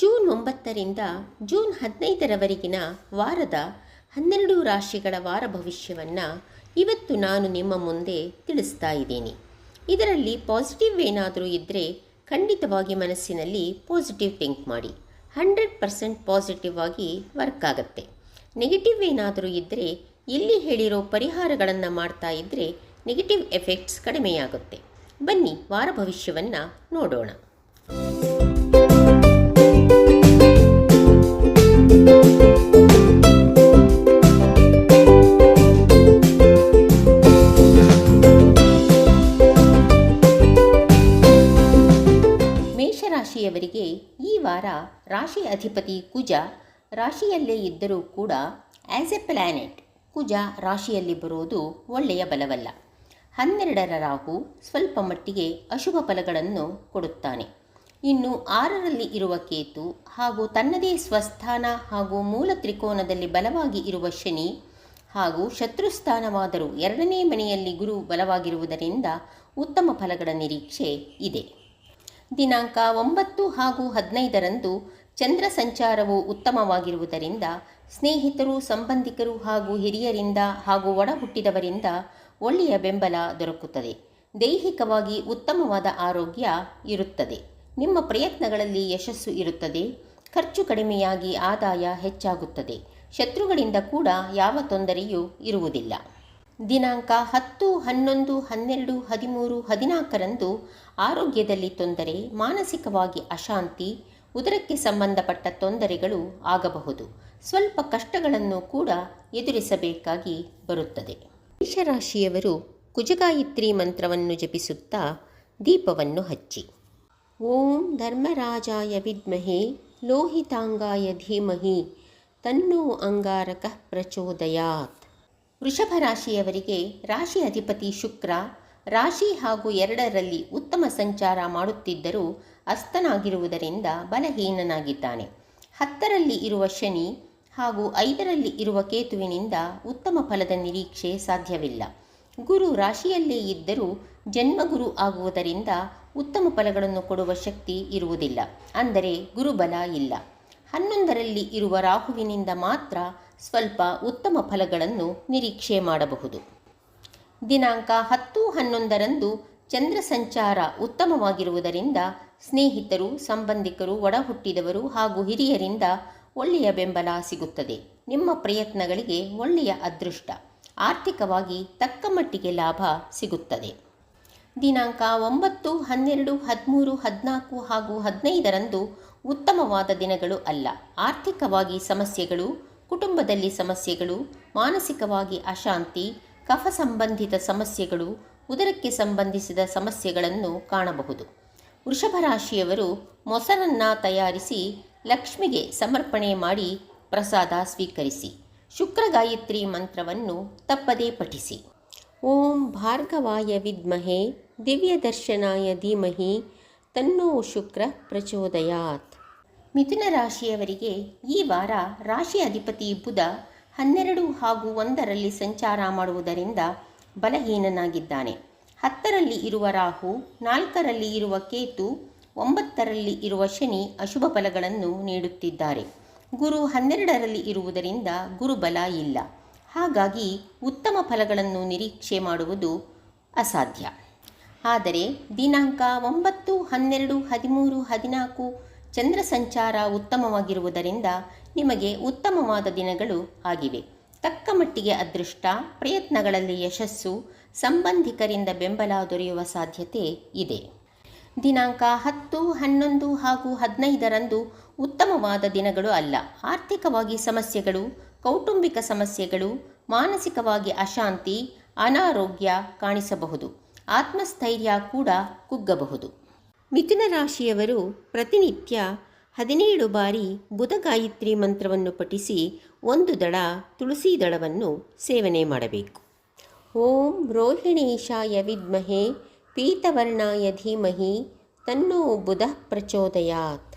June ಒಂಬತ್ತರಿಂದ June ಹದಿನೈದರವರೆಗಿನ ವಾರದ ಹನ್ನೆರಡು ರಾಶಿಗಳ ವಾರ ಭವಿಷ್ಯವನ್ನು ಇವತ್ತು ನಾನು ನಿಮ್ಮ ಮುಂದೆ ತಿಳಿಸ್ತಾ ಇದ್ದೀನಿ. ಇದರಲ್ಲಿ ಪಾಸಿಟಿವ್ ಏನಾದರೂ ಇದ್ದರೆ ಖಂಡಿತವಾಗಿ ಮನಸ್ಸಿನಲ್ಲಿ ಪಾಸಿಟಿವ್ ಥಿಂಕ್ ಮಾಡಿ. ಹಂಡ್ರೆಡ್ ಪರ್ಸೆಂಟ್ ಪಾಸಿಟಿವ್ ಆಗಿ ವರ್ಕ್ ಆಗುತ್ತೆ. ನೆಗೆಟಿವ್ ಏನಾದರೂ ಇದ್ದರೆ ಇಲ್ಲಿ ಹೇಳಿರೋ ಪರಿಹಾರಗಳನ್ನು ಮಾಡ್ತಾ ಇದ್ದರೆ ನೆಗೆಟಿವ್ ಎಫೆಕ್ಟ್ಸ್ ಕಡಿಮೆಯಾಗುತ್ತೆ. ಬನ್ನಿ ವಾರ ಭವಿಷ್ಯವನ್ನು ನೋಡೋಣ. ಮೇಷರಾಶಿಯವರಿಗೆ ಈ ವಾರ ರಾಶಿ ಅಧಿಪತಿ ಕುಜ ರಾಶಿಯಲ್ಲೇ ಇದ್ದರೂ ಕೂಡ ಆ್ಯಸ್ ಎ ಪ್ಲ್ಯಾನೆಟ್ ಕುಜ ರಾಶಿಯಲ್ಲಿ ಬರುವುದು ಒಳ್ಳೆಯ ಬಲವಲ್ಲ. ಹನ್ನೆರಡರ ರಾಹು ಸ್ವಲ್ಪ ಮಟ್ಟಿಗೆ ಅಶುಭ ಫಲಗಳನ್ನು ಕೊಡುತ್ತಾನೆ. ಇನ್ನು ಆರರಲ್ಲಿ ಇರುವ ಕೇತು ಹಾಗೂ ತನ್ನದೇ ಸ್ವಸ್ಥಾನ ಹಾಗೂ ಮೂಲ ತ್ರಿಕೋನದಲ್ಲಿ ಬಲವಾಗಿ ಇರುವ ಶನಿ ಹಾಗೂ ಶತ್ರುಸ್ಥಾನವಾದರೂ ಎರಡನೇ ಮನೆಯಲ್ಲಿ ಗುರು ಬಲವಾಗಿರುವುದರಿಂದ ಉತ್ತಮ ಫಲಗಳ ನಿರೀಕ್ಷೆ ಇದೆ. ದಿನಾಂಕ ಒಂಬತ್ತು ಹಾಗೂ ಹದಿನೈದರಂದು ಚಂದ್ರ ಸಂಚಾರವು ಉತ್ತಮವಾಗಿರುವುದರಿಂದ ಸ್ನೇಹಿತರು, ಸಂಬಂಧಿಕರು ಹಾಗೂ ಹಿರಿಯರಿಂದ ಹಾಗೂ ಒಡ ಹುಟ್ಟಿದವರಿಂದ ಒಳ್ಳೆಯ ಬೆಂಬಲ ದೊರಕುತ್ತದೆ. ದೈಹಿಕವಾಗಿ ಉತ್ತಮವಾದ ಆರೋಗ್ಯ ಇರುತ್ತದೆ. ನಿಮ್ಮ ಪ್ರಯತ್ನಗಳಲ್ಲಿ ಯಶಸ್ಸು ಇರುತ್ತದೆ. ಖರ್ಚು ಕಡಿಮೆಯಾಗಿ ಆದಾಯ ಹೆಚ್ಚಾಗುತ್ತದೆ. ಶತ್ರುಗಳಿಂದ ಕೂಡ ಯಾವ ತೊಂದರೆಯೂ ಇರುವುದಿಲ್ಲ. ದಿನಾಂಕ ಹತ್ತು, ಹನ್ನೊಂದು, ಹನ್ನೆರಡು, ಹದಿಮೂರು, ಹದಿನಾಲ್ಕರಂದು ಆರೋಗ್ಯದಲ್ಲಿ ತೊಂದರೆ, ಮಾನಸಿಕವಾಗಿ ಅಶಾಂತಿ, ಉದರಕ್ಕೆ ಸಂಬಂಧಪಟ್ಟ ತೊಂದರೆಗಳು ಆಗಬಹುದು. ಸ್ವಲ್ಪ ಕಷ್ಟಗಳನ್ನು ಕೂಡ ಎದುರಿಸಬೇಕಾಗಿ ಬರುತ್ತದೆ. ಮೇಷರಾಶಿಯವರು ಕುಜಗಾಯತ್ರಿ ಮಂತ್ರವನ್ನು ಜಪಿಸುತ್ತಾ ದೀಪವನ್ನು ಹಚ್ಚಿ. ಓಂ ಧರ್ಮರಾಜಾಯ ವಿದ್ಮಹೆ, ಲೋಹಿತಾಂಗಾಯ ಧೀಮಹಿ, ತನ್ನೋ ಅಂಗಾರಕ ಪ್ರಚೋದಯಾತ್. ವೃಷಭ ರಾಶಿಯವರಿಗೆ ರಾಶಿ ಅಧಿಪತಿ ಶುಕ್ರ, ರಾಶಿ ಹಾಗೂ ಎರಡರಲ್ಲಿ ಉತ್ತಮ ಸಂಚಾರ ಮಾಡುತ್ತಿದ್ದರೂ ಅಸ್ತನಾಗಿರುವುದರಿಂದ ಬಲಹೀನನಾಗಿದ್ದಾನೆ. ಹತ್ತರಲ್ಲಿ ಇರುವ ಶನಿ ಹಾಗೂ ಐದರಲ್ಲಿ ಇರುವ ಕೇತುವಿನಿಂದ ಉತ್ತಮ ಫಲದ ನಿರೀಕ್ಷೆ ಸಾಧ್ಯವಿಲ್ಲ. ಗುರು ರಾಶಿಯಲ್ಲೇ ಇದ್ದರೂ ಜನ್ಮಗುರು ಆಗುವುದರಿಂದ ಉತ್ತಮ ಫಲಗಳನ್ನು ಕೊಡುವ ಶಕ್ತಿ ಇರುವುದಿಲ್ಲ. ಅಂದರೆ ಗುರುಬಲ ಇಲ್ಲ. ಹನ್ನೊಂದರಲ್ಲಿ ಇರುವ ರಾಹುವಿನಿಂದ ಮಾತ್ರ ಸ್ವಲ್ಪ ಉತ್ತಮ ಫಲಗಳನ್ನು ನಿರೀಕ್ಷೆ ಮಾಡಬಹುದು. ದಿನಾಂಕ ಹತ್ತು ಹನ್ನೊಂದರಂದು ಚಂದ್ರ ಸಂಚಾರ ಉತ್ತಮವಾಗಿರುವುದರಿಂದ ಸ್ನೇಹಿತರು, ಸಂಬಂಧಿಕರು, ಒಡಹುಟ್ಟಿದವರು ಹಾಗೂ ಹಿರಿಯರಿಂದ ಒಳ್ಳೆಯ ಬೆಂಬಲ ಸಿಗುತ್ತದೆ. ನಿಮ್ಮ ಪ್ರಯತ್ನಗಳಿಗೆ ಒಳ್ಳೆಯ ಅದೃಷ್ಟ. ಆರ್ಥಿಕವಾಗಿ ತಕ್ಕ ಮಟ್ಟಿಗೆ ಲಾಭ ಸಿಗುತ್ತದೆ. ದಿನಾಂಕ ಒಂಬತ್ತು, ಹನ್ನೆರಡು, ಹದಿಮೂರು, ಹದಿನಾಲ್ಕು ಹಾಗೂ ಹದಿನೈದರಂದು ಉತ್ತಮವಾದ ದಿನಗಳು ಅಲ್ಲ. ಆರ್ಥಿಕವಾಗಿ ಸಮಸ್ಯೆಗಳು ಕುಟುಂಬದಲ್ಲಿ ಸಮಸ್ಯೆಗಳು, ಮಾನಸಿಕವಾಗಿ ಅಶಾಂತಿ, ಕಫ ಸಂಬಂಧಿತ ಸಮಸ್ಯೆಗಳು, ಉದರಕ್ಕೆ ಸಂಬಂಧಿಸಿದ ಸಮಸ್ಯೆಗಳನ್ನು ಕಾಣಬಹುದು. ವೃಷಭ ರಾಶಿಯವರು ಮೊಸರನ್ನ ತಯಾರಿಸಿ ಲಕ್ಷ್ಮಿಗೆ ಸಮರ್ಪಣೆ ಮಾಡಿ ಪ್ರಸಾದ ಸ್ವೀಕರಿಸಿ. ಶುಕ್ರ ಗಾಯತ್ರಿ ಮಂತ್ರವನ್ನು ತಪ್ಪದೇ ಪಠಿಸಿ. ಓಂ ಭಾರ್ಗವಾಯ ವಿದ್ಮಹೆ, ದಿವ್ಯದರ್ಶನಾಯ ಧೀಮಹಿ, ತನ್ನೋ ಶುಕ್ರ ಪ್ರಚೋದಯಾತ್. ಮಿಥುನ ರಾಶಿಯವರಿಗೆ ಈ ವಾರ ರಾಶಿ ಅಧಿಪತಿ ಬುಧ ಹನ್ನೆರಡು ಹಾಗೂ ಒಂದರಲ್ಲಿ ಸಂಚಾರ ಮಾಡುವುದರಿಂದ ಬಲಹೀನನಾಗಿದ್ದಾನೆ. ಹತ್ತರಲ್ಲಿ ಇರುವ ರಾಹು, ನಾಲ್ಕರಲ್ಲಿ ಇರುವ ಕೇತು, ಒಂಬತ್ತರಲ್ಲಿ ಇರುವ ಶನಿ ಅಶುಭ ಫಲಗಳನ್ನು ನೀಡುತ್ತಿದ್ದಾರೆ. ಗುರು ಹನ್ನೆರಡರಲ್ಲಿ ಇರುವುದರಿಂದ ಗುರುಬಲ ಇಲ್ಲ. ಹಾಗಾಗಿ ಉತ್ತಮ ಫಲಗಳನ್ನು ನಿರೀಕ್ಷೆ ಮಾಡುವುದು ಅಸಾಧ್ಯ. ಆದರೆ ದಿನಾಂಕ ಒಂಬತ್ತು, ಹನ್ನೆರಡು, ಹದಿಮೂರು, ಹದಿನಾಲ್ಕು ಚಂದ್ರ ಸಂಚಾರ ಉತ್ತಮವಾಗಿರುವುದರಿಂದ ನಿಮಗೆ ಉತ್ತಮವಾದ ದಿನಗಳು ಆಗಿವೆ. ತಕ್ಕ ಮಟ್ಟಿಗೆ ಅದೃಷ್ಟ, ಪ್ರಯತ್ನಗಳಲ್ಲಿ ಯಶಸ್ಸು, ಸಂಬಂಧಿಕರಿಂದ ಬೆಂಬಲ ದೊರೆಯುವ ಸಾಧ್ಯತೆ ಇದೆ. ದಿನಾಂಕ ಹತ್ತು, ಹನ್ನೊಂದು ಹಾಗೂ ಹದಿನೈದರಂದು ಉತ್ತಮವಾದ ದಿನಗಳು ಅಲ್ಲ. ಆರ್ಥಿಕವಾಗಿ ಸಮಸ್ಯೆಗಳು, ಕೌಟುಂಬಿಕ ಸಮಸ್ಯೆಗಳು, ಮಾನಸಿಕವಾಗಿ ಅಶಾಂತಿ, ಅನಾರೋಗ್ಯ ಕಾಣಿಸಬಹುದು. ಆತ್ಮಸ್ಥೈರ್ಯ ಕೂಡ ಕುಗ್ಗಬಹುದು. ಮಿಥುನ ರಾಶಿಯವರು ಪ್ರತಿನಿತ್ಯ ಹದಿನೇಳು ಬಾರಿ ಬುಧ ಗಾಯತ್ರಿ ಮಂತ್ರವನ್ನು ಪಠಿಸಿ ಒಂದು ದಳ ತುಳಸಿ ದಳವನ್ನು ಸೇವನೆ ಮಾಡಬೇಕು. ಓಂ ರೋಹಿಣೀಶಾಯ ವಿದ್ಮಹೇ, ಪೀತವರ್ಣಾಯ ಧೀಮಹಿ, ತನ್ನೋ ಬುಧ ಪ್ರಚೋದಯಾತ್.